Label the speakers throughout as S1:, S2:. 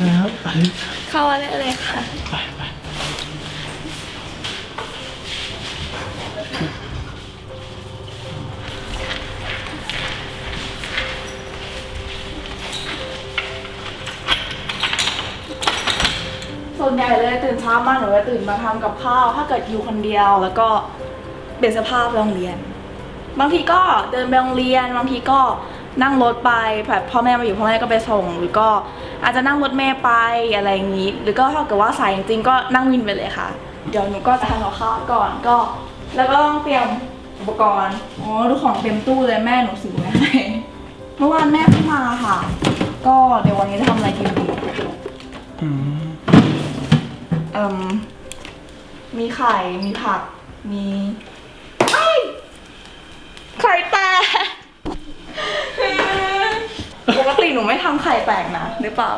S1: ครับไป
S2: เข้ามาได้เลยค่ะ
S1: ไปไป
S2: ส่วนใหญ่เลยตื่นเช้ามาหนูจะตื่นมาทำกับข้าว ถ้าเกิดอยู่คนเดียว แล้วก็เปลี่ยนเสภาพไปโรงเรียน บางทีก็เดินไปโรงเรียน บางทีก็นั่งรถไปแบบพ่อแม่มาอยู่พ่อแม่ก็ไปส่ง หรือก็ อาจจะนั่งรถเมล์ไปอะไรอย่างนี้ หรือก็ถ้าเกิดว่าสายจริงๆก็นั่งวินไปเลยค่ะ เดี๋ยวหนูก็จะทำกับข้าวก่อนก็ แล้วก็ต้องเตรียมอุปกรณ์อ๋อทุกของเต็มตู้เลยแม่หนูซื้อไว้ให้เมื่อวานแม่เพิ่งมาค่ะ ก็เดี๋ยววันนี้จะทำอะไรกินดี
S1: อืม
S2: เอ่มมีไข่ มีผัก มีไอ้ยไข่แตก ปกติหนูไม่ทำไข่แตกนะหรือเปล่า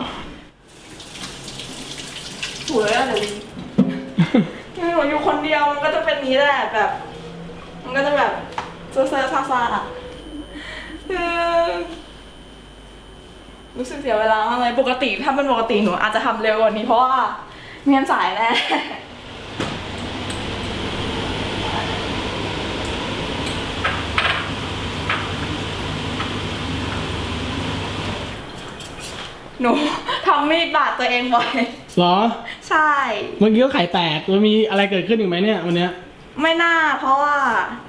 S2: สวยอะเดี๋ยวนี้หนูอยู่คนเดียวมันก็จะเป็นนี้แหละแบบ มันก็จะแบบเซอร์เซอร์ซาซาอะเออรู้สึกเสียเวลามากเลยปกติถ้าเป็นปกติหนูอาจจะทำเร็วกว่านี้เพราะว่าเมียนสายแน่ หนูทำมีดบาดตัวเองบ่อย
S1: เหรอ
S2: ใช่
S1: เมื่อกี้ก็ไข่แตกมันมีอะไรเกิดขึ้นอีกไหมเนี่ยวันเนี้ย
S2: ไม่น่าเพราะว่า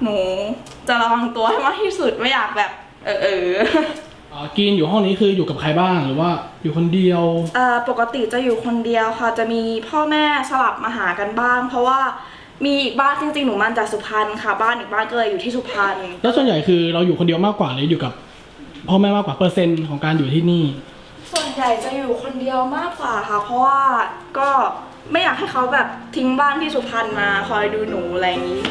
S2: หนูจะระวังตัวให้มากที่สุดไม่อยากแบบ เออเออ
S1: อ๋อกินอยู่ห้องนี้คืออยู่กับใครบ้างหรือว่าอยู่คนเดียว
S2: เอ่อปกติจะอยู่คนเดียวค่ะ จะมีพ่อแม่สลับมาหากันบ้าง เพราะว่ามีอีกบ้านจริงๆหนูมาจากสุพรรณค่ะ บ้านอีกบ้านก็เลยอยู่ที่สุพรรณ
S1: แล้วส่วนใหญ่คือเราอยู่คนเดียวมากกว่าหรืออยู่กับพ่อแม่มากกว่าเปอร์เซ็นต์ของการอยู่ที่นี่
S2: ส่วนใหญ่จะอยู่คนเดียวมากกว่าค่ะ เพราะว่าก็ไม่อยากให้เขาแบบทิ้งบ้านที่สุพรรณมาคอยดูหนูอะไรอย่างนี้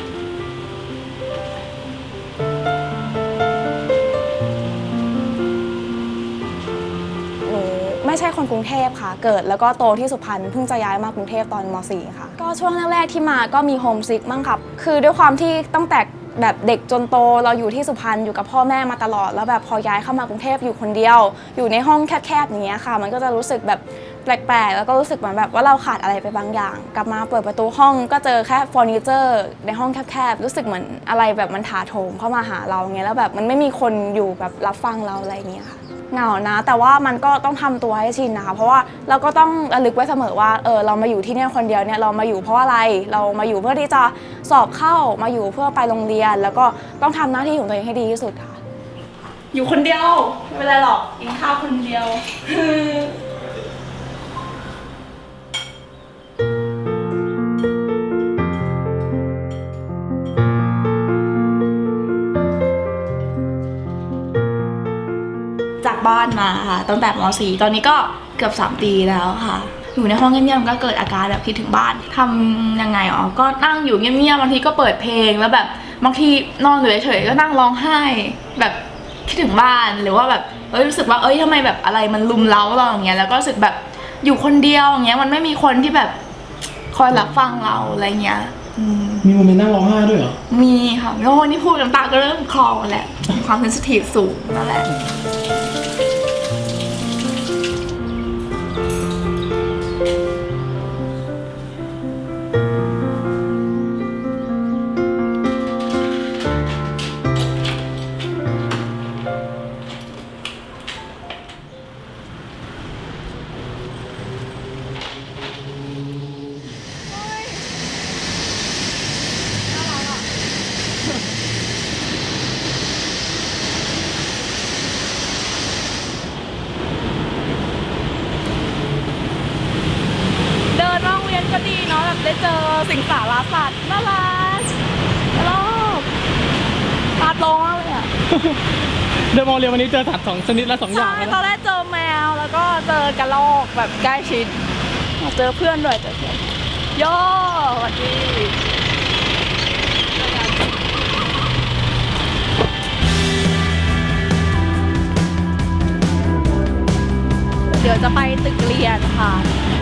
S3: หนูไม่ใช่คนกรุงเทพค่ะ เกิดแล้วก็โตที่สุพรรณเพิ่งจะย้ายมากรุงเทพตอนม .4 ค่ะ ก็ช่วงแรกๆที่มาก็มีโฮมซิกมั่งครับคือด้วยความที่ตั้งแต่ แบบเด็กจนโตเราอยู่ที่สุพรรณอยู่กับพ่อแม่มาตลอด แล้วแบบพอย้ายเข้ามากรุงเทพอยู่คนเดียว อยู่ในห้องแคบๆอย่างเงี้ยค่ะ มันก็จะรู้สึกแบบแปลกๆ แล้วก็รู้สึกเหมือนแบบว่าเราขาดอะไรไปบางอย่าง กลับมาเปิดประตูห้องก็เจอแค่เฟอร์นิเจอร์ในห้องแคบๆรู้สึกเหมือนอะไรแบบมันถาโถมเข้ามาหาเราเงี้ยแล้วแบบมันไม่มีคนอยู่แบบรับฟังเราอะไรอย่างเงี้ยค่ะ หงานะ แต่ว่ามันก็ต้องทำตัวให้ชินนะคะ เพราะว่าเราก็ต้องระลึกไว้เสมอว่าเออเรามาอยู่ที่เนี่ยคนเดียวเนี่ยเรามาอยู่เพราะอะไรเรามาอยู่เพื่อที่จะสอบเข้ามาอยู่เพื่อไปโรงเรียน แล้วก็ต้องทำหน้าที่ของตัวเองให้ดีที่สุดค่ะ
S2: อยู่คนเดียวไม่เป็นไรหรอกกินข้าวคนเดียว ตั้งแต่ม .4 ตอนนี้ก็เกือบ 3 ปีแล้วค่ะ อยู่ในห้องเงียบๆก็เกิดอาการแบบคิดถึงบ้านทำยังไงอ๋อก็นั่งอยู่เงียบๆบางทีก็เปิดเพลงแล้วแบบบางทีนอนอยู่เฉยๆก็นั่งร้องไห้ แบบคิดถึงบ้านหรือว่าแบบเอ้ยรู้สึกว่าเอ้ยทำไมแบบอะไรมันลุมเล้าเราอย่างเงี้ยแล้วก็รู้สึกแบบอยู่คนเดียวอย่างเงี้ยมันไม่มีคนที่แบบคอยรับฟังเราอะไรเงี้ยอืม
S1: มีโมเมนต์นั่งร้องไห้ด้วยเหรอ
S2: มีค่ะโอ้นี่พูดน้ำตาก็เริ่มคลอแหละมีความเซนซิทีฟสูงนั่นแหละ เรียนวัน
S1: นี้เจอสัตว์สองชนิดและสองอย่าง
S2: ใช่
S1: เลย
S2: ตอ
S1: นะ
S2: นแรกเจอแมวแล้วก็เจอกระรอกแบบใกล้ชิด เจอเพื่อนด้วยเจอเพื่อนโย่สวัสดี ดี๋ยวจะไปตึกเรียนค่ะ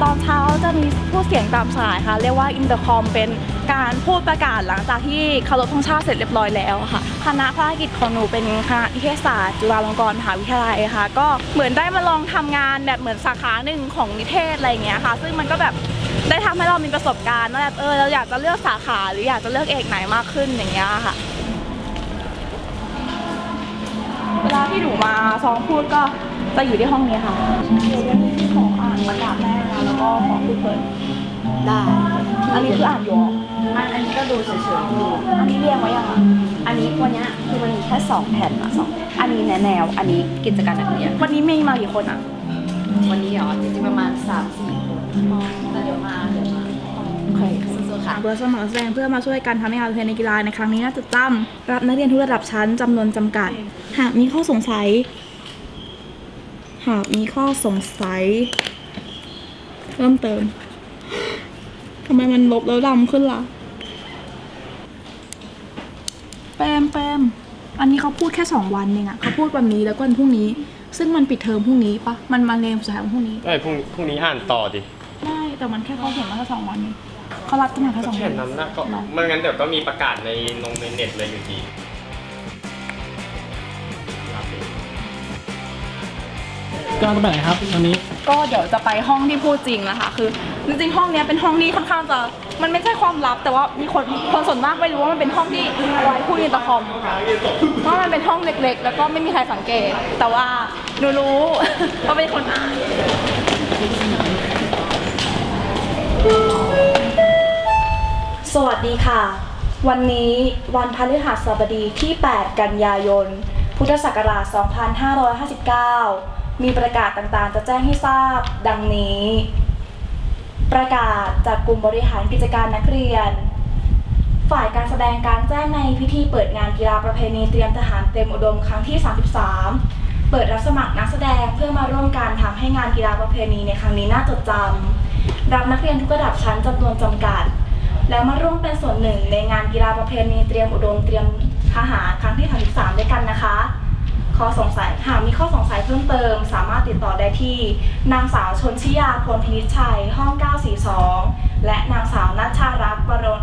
S2: ตอนเช้าจะมีพูดเสียงตามสายค่ะ เรียกว่าอินเตอร์คอมเป็นการพูดประกาศหลังจากที่เคารพธงชาติเสร็จเรียบร้อยแล้วค่ะ คณะภารกิจของหนูเป็นคณะนิเทศศาสตร์จุฬาลงกรณ์มหาวิทยาลัยค่ะ ก็เหมือนได้มาลองทำงานแบบเหมือนสาขาหนึ่งของนิเทศอะไรอย่างเงี้ยค่ะ ซึ่งมันก็แบบได้ทำให้เรามีประสบการณ์ว่าแบบเออเราอยากจะเลือกสาขาหรืออยากจะเลือกเอกไหนมากขึ้นอย่างเงี้ยค่ะเวลาที่หนูมาซ้อมพูดก็ จะอยู่ที่ห้องนี้ค่ะเดี๋ยวจะมีของอ่านประกาศแม่นะแล้วก็ของพูดเปิด
S4: ได้
S2: อันนี้คืออ่านอยู่เหรอ
S4: อันอันนี้ก็ดูเฉยๆดู
S2: อันนี้เรียงไว้ยังอะ
S4: อันนี้วันเนี้ยคือมันมีแค่สองแผ่นอะสองอันนี้แนวๆอันนี้กิจการนักเรียน
S2: วันนี้มีมากี่คนอะ
S4: วันนี้เหรอจริงๆประมาณ3ามสี่คนแต่เดี๋ยวมาเดี๋ยวมาโอเคสู้ๆค่ะ
S2: เบอร์สมัครแสดงเพื่อมาช่วยกันทำให้การเรียนในกีฬาในครั้งนี้น่าจดจำรับนักเรียนทุกระดับชั้นจำนวนจำกัด หากมีข้อสงสัย หากมีข้อสงสัย เพิ่มเติมทำไมมันลบแล้วดำขึ้นล่ะ แปมแปมอันนี้เขาพูดแค่สองวันเองอะเขาพูดวันนี้แล้วก็วันพรุ่งนี้ ซึ่งมันปิดเทอมพรุ่งนี้ปะมันมาเรียนสุดท้ายวันพรุ่งนี้
S5: เอ้ยพรุ่งพรุ่งนี้อ่านต่อดิ
S2: ได้แต่มันแค่เขาเขียนมาแค่สองวันเองเขารับตำแหน่งแค่สอง
S5: แค่
S2: วัน
S5: นั้นนะก็ไม่งั้นเดี๋ยวก็มีประกาศในลงในเน็ตเลยอยู่ดี
S1: กำลังจะไปไหนครับวันนี้
S2: ก็เดี๋ยวจะไปห้องที่พูดจริงนะคะ คือจริงๆห้องเนี้ยเป็นห้องที่ค่อนข้างจะมันไม่ใช่ความลับ แต่ว่ามีคนคนส่วนมากไม่รู้ว่ามันเป็นห้องที่เอาไว้พูดอินเตอร์คอมเพราะมันเป็นห้องเล็กๆ แล้วก็ไม่มีใครสังเกต แต่ว่าหนูรู้ว่าเป็นคนอ่าน สวัสดีค่ะ วันนี้วันพฤหัสบดีที่ 8 กันยายน พุทธศักราช 2559 มีประกาศต่างๆ จะแจ้งให้ทราบ ดังนี้ ประกาศจากกลุ่มบริหารกิจการนักเรียน ฝ่ายการแสดงการแจ้งในพิธีเปิดงานกีฬาประเพณีเตรียมทหารเต็มอุดมครั้งที่ 33 เปิดรับสมัครนักแสดงเพื่อมาร่วมการทำให้งานกีฬาประเพณีในครั้งนี้น่าจดจำรับนักเรียนทุกระดับชั้นจำนวนจำกัด แล้วมาร่วมเป็นส่วนหนึ่งในงานกีฬาประเพณีเตรียมอุดมเตรียมทหารครั้งที่ 33 ด้วยกันนะคะ ข้อสงสัย หากมีข้อสงสัยเพิ่มเติม สามารถติดต่อได้ที่ นางสาวชนชิยาพลพินิจชัย ห้อง 942 และนางสาวนัชชารัตน์บรน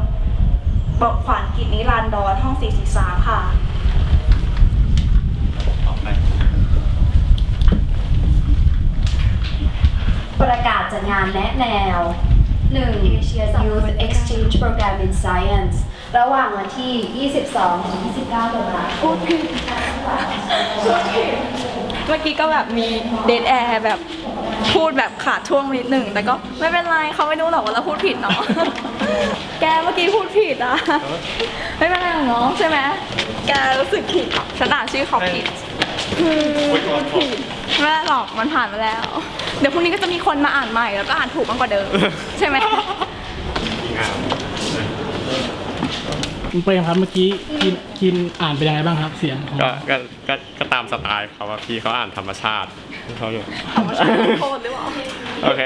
S2: บกขวัญกิจนิรันดรห้อง 443 ค่ะ
S5: ต่อไป
S4: ประกาศจัดงานแนะแนว 1. Asia Youth Exchange Program in Science ระหว่างวันที่ 22ถึง29ตุลาคม
S2: เมื่อกี้ก็แบบมีเดทแอร์แบบพูดแบบขาดช่วงนิดหนึ่ง แต่ก็ไม่เป็นไรเขาไม่รู้หรอกว่าเราพูดผิดเนาะ แกเมื่อกี้พูดผิดอะ ไม่เป็นไรหรอกเนาะใช่ไหมแกรู้สึกผิดฉันอ่านชื่อเขาผิดพูดผิดไม่เป็นไรหรอกมันผ่านมาแล้ว เดี๋ยวพรุ่งนี้ก็จะมีคนมาอ่านใหม่แล้วก็อ่านถูกมากกว่าเดิม ใช่ไหม
S5: ดีงาม
S1: คุณเปรมครับเมื่อกี้คินคินอ่านเป็นยังไงบ้างครับ เสียงของ
S5: ก็ก็ก็ก็ตามสไตล์เขาว่าพี่เขาอ่านธรรมชาติเขาอยู่
S2: ธรรมชาติโทษหรือเปล่า
S5: โอเค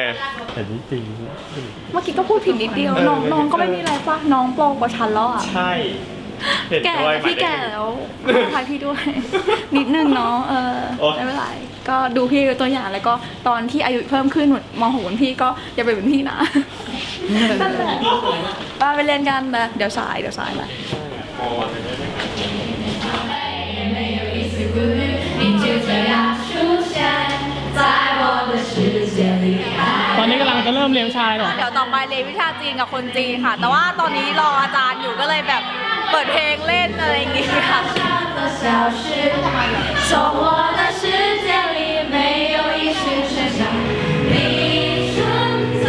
S5: แต่จริง
S2: เมื่อกี้ก็พูดผิดนิดเดียวน้องน้องก็ไม่มีอะไรป่ะน้องโปรกว่าฉันแล้วอะ
S5: ใช่ เห็น
S2: แก่
S5: ด้วยหมาย
S2: พี่
S5: เลข
S2: แก่
S5: หนึ่ง
S2: แล้วขออภัยพี่ด้วย นิดนึงเนาะเออ
S5: โอ๊ย
S2: ไม่เป็นไรก็ดูพี่เป็นตัวอย่างแล้วก็ตอนที่อายุเพิ่มขึ้นเหมือนมหกเหมือนพี่ก็อย่าไปเป็นพี่นะนั่นแหละป้าไปเล่นกันนะเดี๋ยวสายเดี๋ยวสายมา
S1: ตอนนี้กำลังจะเริ่มเรียนวิชาอะไรเหรอ
S2: เดี๋ยวต่อไปเรียนวิชาจีนกับคนจีนค่ะ แต่ว่าตอนนี้รออาจารย์อยู่ก็เลยแบบ เปิดเพลงเล่นอะไรอย่างงี้ค่ะ
S6: 从我的世界里没有一丝声响，你存在，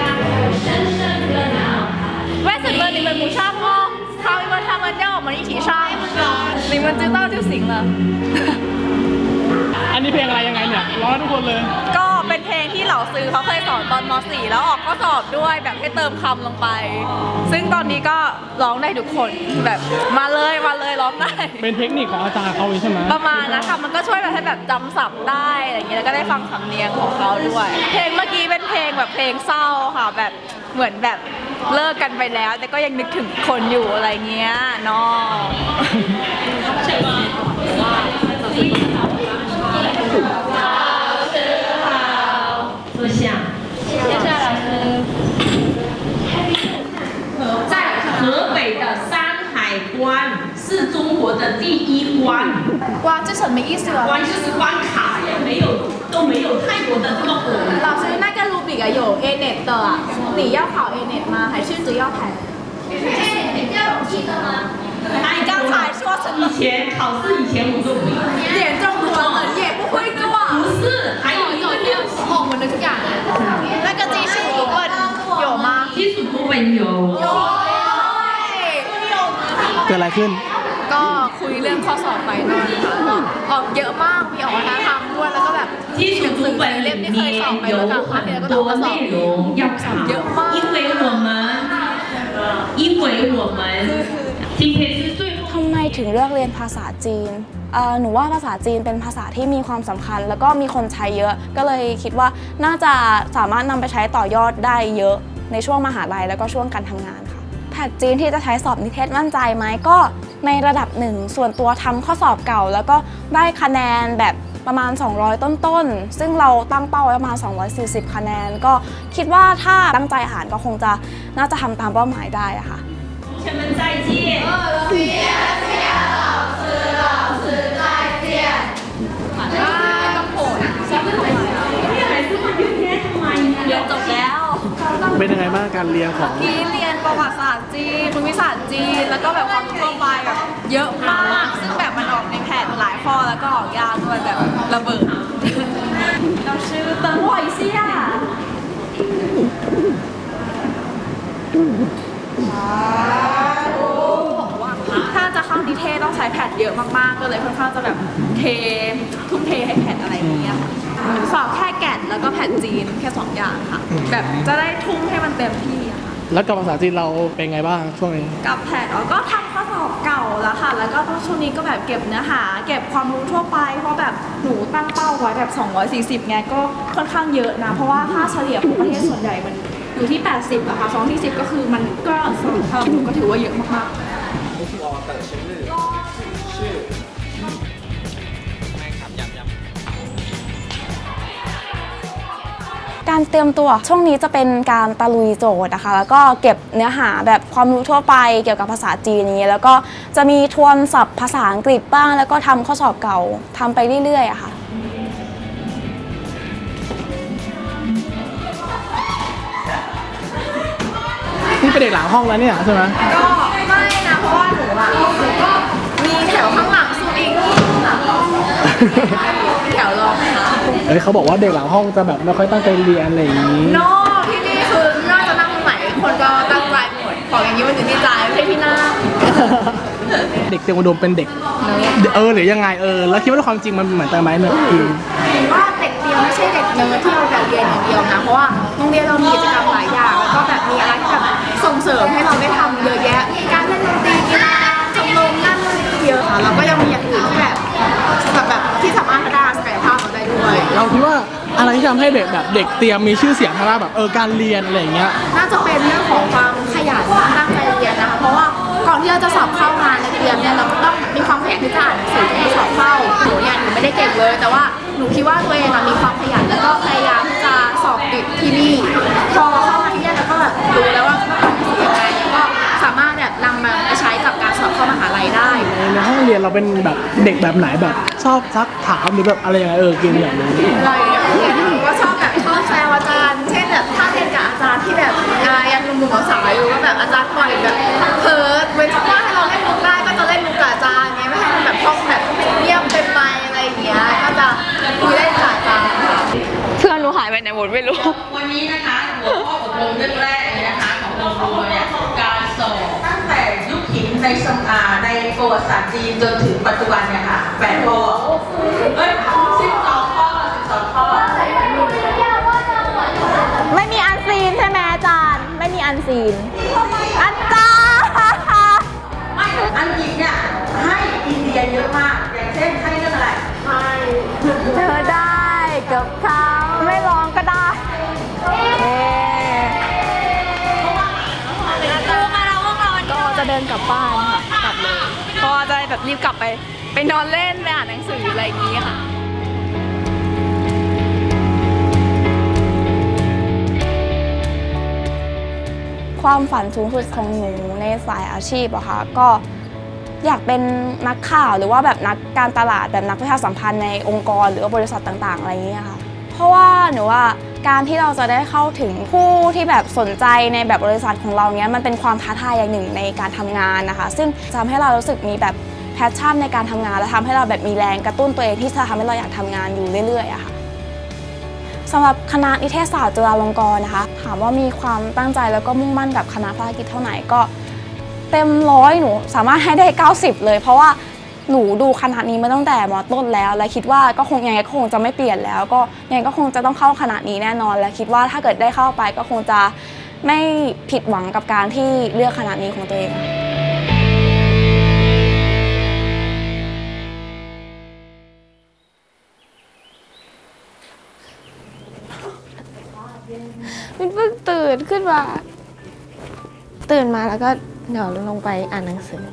S6: 那个深深的脑海。
S2: 为什么你们不唱哦？他因为他们要我们一起唱，你们知道就行了。
S1: อันนี้เพลงอะไรยังไงเนี่ยร้องให้ทุกคนเลย
S2: ก็เป็นเพลงที่เหล่าซื้อเขาเคยสอนตอนม .4 แล้วออกก็สอบด้วยแบบให้เติมคำลงไป ซึ่งตอนนี้ก็ ร้องได้ทุกคนแบบมาเลยมาเลยร้องได้
S1: เป็นเทคนิคของอาจารย์เขาใช่ไหม
S2: ประมาณนะคะมันก็ช่วยแบบให้แบบจำศัพท์ได้อะไรอย่างเงี้ยแล้วก็ได้ฟังสำเนียงของเขาด้วย เพลงเมื่อกี้เป็นเพลงแบบเพลงเศร้าค่ะ แบบเหมือนแบบเลิกกันไปแล้ว แต่ก็ยังนึกถึงคนอยู่อะไรเงี้ยเนาะ
S6: 我
S7: 关是中国的第一关，
S2: 关这什么意思啊？
S7: 关就是关卡呀，没有都没有泰国的这个火。
S2: 老师，那个卢比啊有 A net 的啊，你要考 A net 吗？还是只要考？你刚才说什么？
S7: 以前考试以前我都不会，
S2: 点中国人也不会做。
S7: 不是，还有一个六
S2: 哦，我们的这个那个基础读本有吗？
S7: 基础读本有。
S1: เกิดอะไรขึ้น
S2: ก็คุยเรื่องข้อสอบไฟนอลค่ะก็ออกเยอะมากมีออกมาทำด้วยแล้วก็แบบ
S7: 基础读本里面有很多内容要考，因为我们，因为我们今天是最后。
S3: ทำไมถึงเลือกเรียนภาษาจีนเอ่อหนูว่าภาษาจีนเป็นภาษาที่มีความสำคัญ แล้วก็มีคนใช้เยอะ ก็เลยคิดว่าน่าจะสามารถนำไปใช้ต่อยอดได้เยอะในช่วงมหาลัยแล้วก็ช่วงการทำงานค่ะ แพทจีนที่จะใช้สอบนิเทศมั่นใจไหมก็ ในระดับหนึ่ง ส่วนตัวทำข้อสอบเก่า แล้วก็ได้คะแนนแบบประมาณ 200 ต้นๆ ซึ่งเราตั้งเป้าประมาณ 240 คะแนน ก็คิดว่าถ้าตั้งใจหานก็คงจะน่าจะทำตามเป้าหมายได้ค่ะฉัน
S7: มั่นใจที่
S2: เออเราเสีย
S1: เป็นยังไงบ้างการเรียนของ
S2: ที่เรียนประวัติศาสตร์จีนภูมิศาสตร์จีน แล้วก็แบบความรู้ทั่วไปแบบเยอะมาก ซึ่งแบบมันออกในแผนหลายข้อแล้วก็ออกยากด้วยแบบระเบิด เราชื่อเติงหวยเซี่ยถ้าจะเข้านิเทศต้องใช้แผนเยอะมากๆ ก็เลยค่อนข้างจะแบบเททุ่มเทให้แผนอะไรอย่างเงี้ยค่ะหนู สอบแค่แกดแล้วก็แผนจีนแค่สองอย่างค่ะ แบบจะได้ทุ่มให้มันเต็มที่อะค่ะ
S1: แล้วกับภาษาจีนเราเป็นไงบ้างช่วงนี้
S2: กับแผนอ๋อก็ทำข้อสอบเก่าแล้วค่ะ แล้วก็ช่วงนี้ก็แบบเก็บเนื้อหา เก็บความรู้ทั่วไป เพราะแบบหนูตั้งเป้าไว้แบบ 240ไงก็ค่อนข้างเยอะนะ เพราะว่าค่าเฉลี่ยของประเทศส่วนใหญ่มันอยู่ที่ 80อะค่ะ2ที่10ก็คือมันก็สำหรับหนูก็ถือว่าเยอะมากๆ
S3: การเตรียมตัวช่วงนี้จะเป็นการตะลุยโจทย์นะคะ แล้วก็เก็บเนื้อหาแบบความรู้ทั่วไปเกี่ยวกับภาษาจีนนี้ แล้วก็จะมีทวนศัพท์ภาษาอังกฤษบ้าง แล้วก็ทำข้อสอบเก่าทำไปเรื่อยๆอะค่ะ
S1: นี่เป็นเด็กหลังห้องแล้วเนี่ยใช่ไหม
S2: ก็ไม่นะเพราะว่าหนูอะหนูก็มีแถวข้างหลังสุดอีกแถวรองค่ะ
S1: เอ้ยเขาบอกว่าเด็กหลังห้องจะแบบไม่ค่อยตั้งใจเรียนอะไรอย่างนี้
S2: นอกที่นี่คือน่าจะนั่งตรงไหนคนก็ตั้งใจหมดของอย่างนี้มันอยู่ที่ใจไม่ใช่ที่หน้า
S1: เด็กเตรียมอุดมเป็นเด็ก เออหรือยังไงเออแล้วคิดว่าความจริงมันเหมือนกันไหมเนี่ยอืม
S2: เห็นว่าเด็กเตรียมไม่ใช่เด็กเนิร์ดที่เอาแต่เรียนอย่างเดียวนะเพราะว่าโรงเรียนเรามีกิจกรรมหลายอย่างแล้วก็แบบมีอะไรที่แบบส่งเสริมให้เราได้ทำเยอะแยะมีการเล่นดนตรีกีฬาชมรมนั่นนี่เยอะค่ะแล้วก็ยังมี เรา
S1: คิดว่าอะไรที่ทำให้เด็กแบบเด็กเตรียมมีชื่อเสียงทางด้านแบบเออการเรียนอะไรอย่างเงี้ย
S2: น่าจะเป็นเรื่องของความขยันตั้งใจเรียนนะคะ เพราะว่าก่อนที่เราจะสอบเข้างานในเรียนเนี่ยเราก็ต้องมีความขยันที่จะอ่านหนังสือถึงจะสอบเข้าหนูเนี่ยหนูไม่ได้เก่งเลย แต่ว่าหนูคิดว่าตัวเองอะมีความขยันแล้วก็พยายามที่จะสอบติดที่นี่พอเข้ามาที่เนี่ยเราก็แบบรู้แล้วว่า ใน
S1: ห้องเรียนเราเป็นแบบเด็กแบบไหนแบบชอบซักถามหรือแบบอะไรยังไงเออกินอย่างนี้
S2: อะไรอย่างเงี้ยหนูก็ชอบแบบชอบแซวอาจารย์ เช่นแบบถ้าเรียนกับอาจารย์ที่แบบอ่ายังหนุ่มๆสาวๆอยู่ก็แบบอาจารย์ปล่อยแบบเพิร์ดเว้นช่องว่างให้เราเล่นมุกได้ก็จะเล่นมุกกับอาจารย์ไงไม่ให้มันแบบห้องแบบเงียบเป็นไปอะไรอย่างเงี้ยก็จะคุยเล่นกับอาจารย์ค่ะ
S3: เพื่อนหนูหายไปไหนหมดไม่รู้
S7: วันนี้นะคะหัวข้ออบรมเรื่องแรกเลยนะคะของโรงเรียนเนี่ยการสอบตั้งแต่ยุค ในสมอาในประวัติศาสตร์จีนจนถึงปัจจุบันเนี่ยค่ะแปดข้อเอ้ยสิบสองข้อสิบสองข้อ
S3: ไม่มีอันซีนใช่ไหมอาจารย์ ไม่มีอันซีน อาจารย์
S7: ไม่อังกฤษเนี่ยให้อินเดียเยอะมาก อย่างเช่นให้เรื่องอะไร
S3: เธอได้กับเขา นกลับบ้านค่ะ กลับเลยเพราะว่าจะได้แบบรีบกลับไปไปนอนเล่นไปอ่านหนังสืออะไรอย่างนี้ค่ะ ความฝันสูงสุดของหนูในสายอาชีพอะค่ะก็อยากเป็นนักข่าวหรือว่าแบบนักการตลาดแบบนักประชาสัมพันธ์ในองค์กรหรือว่าบริษัทต่างๆ อะไรอย่างเงี้ยค่ะ เพราะว่าหนูว่า การที่เราจะได้เข้าถึงผู้ที่แบบสนใจในแบบบริษัทของเราเนี้ยมันเป็นความท้าทายอย่างหนึ่งในการทำงานนะคะ ซึ่งทำให้เรารู้สึกมีแบบแพชชั่นในการทำงาน และทำให้เราแบบมีแรงกระตุ้นตัวเองที่จะทำให้เราอยากทำงานอยู่เรื่อยๆอะค่ะสำหรับคณะนิเทศศาสตร์จุฬาลงกรณ์นะคะ ถามว่ามีความตั้งใจแล้วก็มุ่งมั่นกับคณะภารกิจเท่าไหร่ก็ เต็มร้อยหนูสามารถให้ได้ 90 เลย เพราะว่า หนูดูคณะนี้มาตั้งแต่มต้นแล้ว และคิดว่าก็คงยังไงก็คงจะไม่เปลี่ยนแล้ว ก็ยังไงก็คงจะต้องเข้าคณะนี้แน่นอน และคิดว่าถ้าเกิดได้เข้าไปก็คงจะไม่ผิดหวังกับการที่เลือกคณะนี้ของตัวเองค่ะ
S8: มันเพิ่งตื่นขึ้นมา ตื่นมาแล้วก็เดี๋ยวลงไปอ่านหนังสือ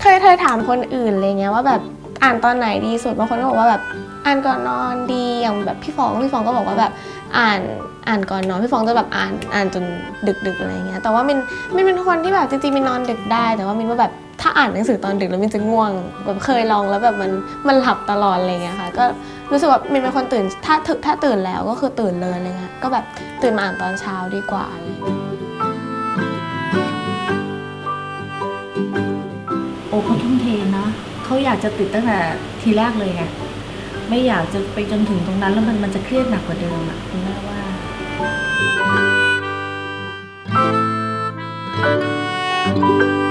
S8: เคยเคยถามคนอื่นอะไรเงี้ยว่าแบบอ่านตอนไหนดีสุดบางคนก็บอกว่าแบบอ่านก่อนนอนดีอย่างแบบพี่ฟองพี่ฟองก็บอกว่าแบบอ่านอ่านก่อนนอนพี่ฟองจะแบบอ่านอ่านจนดึกๆอะไรเงี้ยแต่ว่ามินมินเป็นคนที่แบบจริงๆมินนอนดึกได้ แต่ว่ามินว่าแบบถ้าอ่านหนังสือตอนดึกแล้วมินจะง่วงแบบเคยลองแล้วแบบมันมันหลับตลอดอะไรเงี้ยค่ะ ก็รู้สึกว่ามินเป็นคนตื่นถ้าถึถ้าตื่นแล้วก็คือตื่นเลยอะไรเงี้ยก็แบบตื่นมาอ่านตอนเช้าดีกว่าอะไรเงี้ย
S9: เขาทุ่มเทนะเขาอยากจะติดตั้งแต่ทีแรกเลยไงไม่อยากจะไปจนถึงตรงนั้นแล้วมันมันจะเครียดหนักกว่าเดิมอะคุณแม่ว่า「